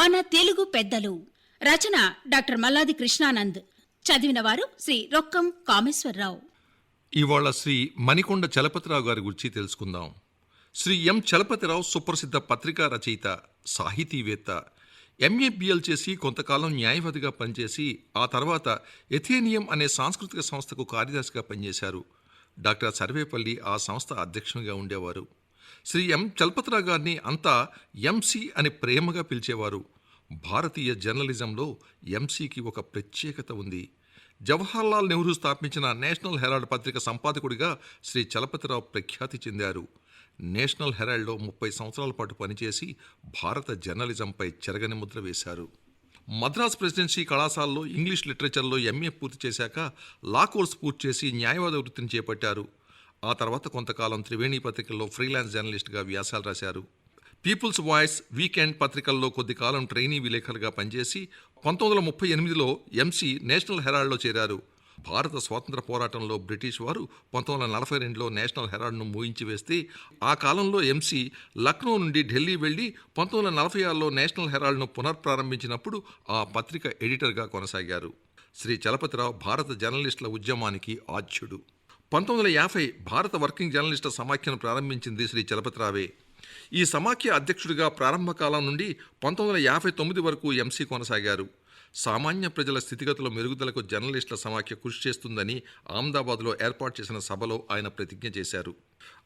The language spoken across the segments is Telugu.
మన తెలుగు పెద్దలు. రచన డాక్టర్ మల్లాది కృష్ణానంద్. చదివిన వారు శ్రీ రొక్కం కామేశ్వరరావు. ఇవాళ శ్రీ మణికొండ చలపతిరావు గారి గురించి తెలుసుకుందాం. శ్రీ ఎం. చలపతిరావు సుప్రసిద్ధ పత్రికా రచయిత సాహితీవేత్త ఎంఏబిఎల్ చేసి కొంతకాలం న్యాయవాదిగా పనిచేసి ఆ తర్వాత ఎథేనియం అనే సాంస్కృతిక సంస్థకు కార్యదర్శిగా పనిచేశారు. డాక్టర్ సర్వేపల్లి ఆ సంస్థ అధ్యక్షునిగా ఉండేవారు. శ్రీ ఎం. చల్పత్రా గారిని అంతా ఎంసీ అని ప్రేమగా పిలిచేవారు. భారతీయ జర్నలిజంలో ఎంసీకి ఒక ప్రత్యేకత ఉంది. జవహర్లాల్ నెహ్రూ స్థాపించిన నేషనల్ హెరాల్డ్ పత్రిక సంపాదకుడిగా శ్రీ చలపతిరావు ప్రఖ్యాతి చెందారు. నేషనల్ హెరాల్డ్లో ముప్పై సంవత్సరాల పాటు పనిచేసి భారత జర్నలిజంపై చెరగని ముద్ర వేశారు. మద్రాస్ ప్రెసిడెన్సీ కళాశాలలో ఇంగ్లీష్ లిటరేచర్లో ఎంఏ పూర్తి చేశాక లా కోర్స్ పూర్తి చేసి న్యాయవాద వృత్తిని చేపట్టారు. ఆ తర్వాత కొంతకాలం త్రివేణి పత్రికల్లో ఫ్రీలాన్స్ జర్నలిస్ట్గా వ్యాసాలు రాశారు. పీపుల్స్ వాయిస్ వీకెండ్ పత్రికల్లో కొద్ది కాలం ట్రైనీ విలేకరుగా పనిచేసి పంతొమ్మిది వందల ముప్పై ఎనిమిదిలో ఎంసీ నేషనల్ హెరాల్డ్లో చేరారు. భారత స్వాతంత్ర పోరాటంలో బ్రిటిష్ వారు పంతొమ్మిది వందల నలభై రెండులో నేషనల్ హెరాల్డ్ను మూయించి వేస్తే ఆ కాలంలో ఎంసీ లక్నో నుండి ఢిల్లీ వెళ్ళి పంతొమ్మిది వందల నలభై ఆరులో నేషనల్ హెరాల్డ్ను పునర్ప్రారంభించినప్పుడు ఆ పత్రిక ఎడిటర్గా కొనసాగారు. శ్రీ చలపతిరావు భారత జర్నలిస్టుల ఉద్యమానికి ఆద్యుడు పంతొమ్మిది వందల యాభై భారత వర్కింగ్ జర్నలిస్టుల సమాఖ్యను ప్రారంభించింది శ్రీ చలపతిరావే. ఈ సమాఖ్య అధ్యక్షుడిగా ప్రారంభ కాలం నుండి పంతొమ్మిది వందల యాభై తొమ్మిది వరకు ఎంసీ కొనసాగారు. సామాన్య ప్రజల స్థితిగతుల మెరుగుదలకు జర్నలిస్టుల సమాఖ్య కృషి చేస్తుందని అహ్మదాబాద్లో ఏర్పాటు చేసిన సభలో ఆయన ప్రతిజ్ఞ చేశారు.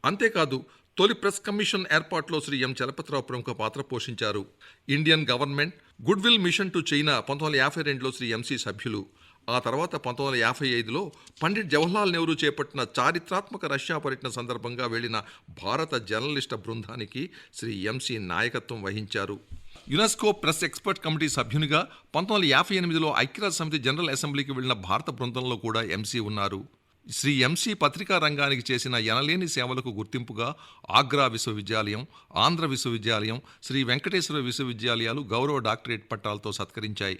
అంతేకాదు తొలి ప్రెస్ కమిషన్ ఏర్పాటులో శ్రీ ఎం చలపతిరావు ప్రముఖ పాత్ర పోషించారు. Indian government goodwill mission to China పంతొమ్మిది వందల యాభై రెండులో శ్రీ ఎంసీ సభ్యులు. ఆ తర్వాత పంతొమ్మిది వందల యాభై ఐదులో పండిట్ జవహర్లాల్ నెహ్రూ చేపట్టిన చారిత్రాత్మక రష్యా పర్యటన సందర్భంగా వెళ్ళిన భారత జర్నలిస్ట్ బృందానికి శ్రీ ఎంసీ నాయకత్వం వహించారు. యునెస్కో ప్రెస్ ఎక్స్పర్ట్ కమిటీ సభ్యునిగా పంతొమ్మిది వందల యాభై ఎనిమిదిలో ఐక్యరాజ్య సమితి జనరల్ అసెంబ్లీకి వెళ్ళిన భారత బృందంలో కూడా ఎంసీ ఉన్నారు. శ్రీ ఎంసీ పత్రికా రంగానికి చేసిన ఎనలేని సేవలకు గుర్తింపుగా ఆగ్రా విశ్వవిద్యాలయం ఆంధ్ర విశ్వవిద్యాలయం శ్రీ వెంకటేశ్వర విశ్వవిద్యాలయాలు గౌరవ డాక్టరేట్ పట్టాలతో సత్కరించాయి.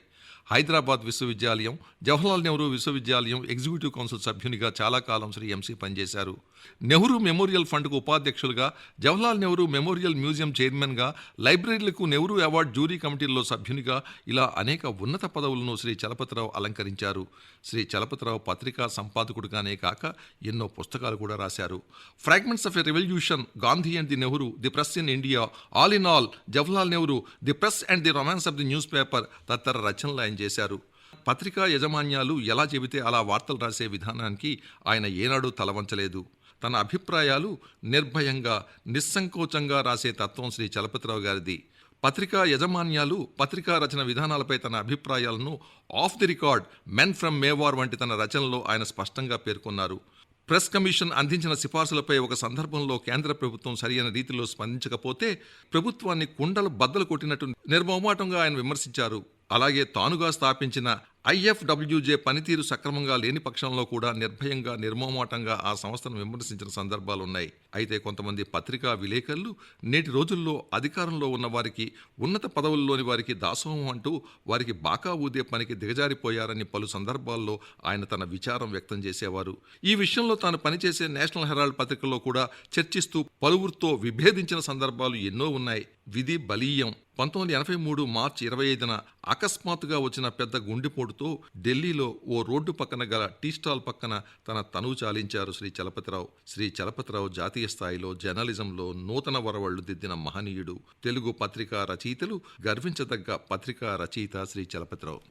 హైదరాబాద్ విశ్వవిద్యాలయం జవహర్లాల్ నెహ్రూ విశ్వవిద్యాలయం ఎగ్జిక్యూటివ్ కౌన్సిల్ సభ్యునిగా చాలా కాలం శ్రీ ఎంసీ పనిచేశారు. నెహ్రూ మెమోరియల్ ఫండ్కు ఉపాధ్యక్షులుగా జవహర్లాల్ నెహ్రూ మెమోరియల్ మ్యూజియం చైర్మన్గా లైబ్రరీలకు నెహ్రూ అవార్డు జ్యూరీ కమిటీల్లో సభ్యునిగా ఇలా అనేక ఉన్నత పదవులను శ్రీ చలపతిరావు అలంకరించారు. శ్రీ చలపతిరావు పత్రికా సంపాదకుడుగానే కాక ఎన్నో పుస్తకాలు కూడా రాశారు. Fragments of a revolution Gandhi and the Nehru the press in India all in all Jawaharlal Nehru the press and the romance of the newspaper తదితర రచనలు ఆయన చేశారు. పత్రికా యజమాన్యాలు ఎలా చెబితే అలా వార్తలు రాసే విధానానికి ఆయన ఏనాడూ తలవంచలేదు. తన అభిప్రాయాలు నిర్భయంగా నిస్సంకోచంగా రాసే తత్వం శ్రీ చలపతిరావు గారిది. పత్రికా యజమాన్యాలు పత్రికా రచన విధానాలపై తన అభిప్రాయాలను off the record men from Mewar వంటి తన రచనలో ఆయన స్పష్టంగా పేర్కొన్నారు. ప్రెస్ కమిషన్ అందించిన సిఫార్సులపై ఒక సందర్భంలో కేంద్ర ప్రభుత్వం సరియైన రీతిలో స్పందించకపోతే ప్రభుత్వాన్ని కుండలు బద్దలు కొట్టినట్టు నిర్మోమాటంగా ఆయన విమర్శించారు. అలాగే తానుగా స్థాపించిన ఐఎఫ్డబ్ల్యూజే పనితీరు సక్రమంగా లేని పక్షంలో కూడా నిర్భయంగా నిర్మోమాటంగా ఆ సంస్థను విమర్శించిన సందర్భాలున్నాయి. అయితే కొంతమంది పత్రికా విలేకరులు నేటి రోజుల్లో అధికారంలో ఉన్న వారికి ఉన్నత పదవుల్లోని వారికి దాసోహం అంటూ వారికి బాకా ఊదే పనికి దిగజారిపోయారని పలు సందర్భాల్లో ఆయన తన విచారం వ్యక్తం చేసేవారు. ఈ విషయంలో తాను పనిచేసే నేషనల్ హెరాల్డ్ పత్రికలో కూడా చర్చిస్తూ పలువురితో విభేదించిన సందర్భాలు ఎన్నో ఉన్నాయి. విధి బలీయం పంతొమ్మిది ఎనభై మూడు మార్చి ఇరవై ఐదున అకస్మాత్తుగా వచ్చిన పెద్ద గుండెపోటు కొడుతూ ఢిల్లీలో ఓ రోడ్డు పక్కన గల టీ స్టాల్ పక్కన తన తనువు చాలించారు శ్రీ చలపతిరావు. శ్రీ చలపతిరావు జాతీయ స్థాయిలో జర్నలిజంలో నూతన వరవళ్ళు దిద్దిన మహనీయుడు. తెలుగు పత్రికా రచయితలు గర్వించదగ్గ పత్రికా రచయిత శ్రీ చలపతిరావు.